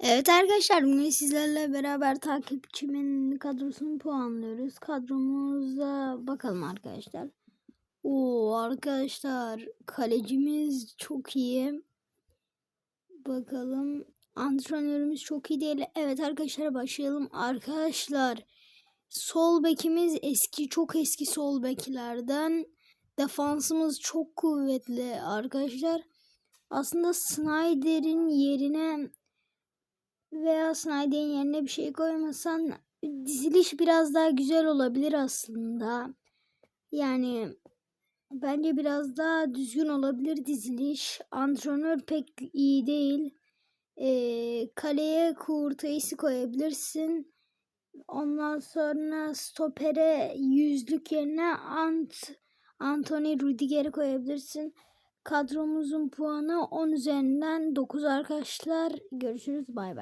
Evet arkadaşlar bugün sizlerle beraber takipçimin kadrosunu puanlıyoruz. Kadromuza bakalım arkadaşlar. Oo arkadaşlar kalecimiz çok iyi. Bakalım antrenörümüz çok iyi değil. Evet arkadaşlar başlayalım. Arkadaşlar sol bekimiz eski çok eski sol beklerden. Defansımız çok kuvvetli arkadaşlar. Aslında Snyder'in yerine veya Snyder'in yerine bir şey koymasan diziliş biraz daha güzel olabilir aslında. Yani bence biraz daha düzgün olabilir diziliş. Antrenör pek iyi değil. Ee, kaleye Kurtay'sı koyabilirsin. Ondan sonra stopere yüzlük yerine Ant Anthony Rudiger'i koyabilirsin. Kadromuzun puanı 10 üzerinden 9 arkadaşlar. Görüşürüz bay bay.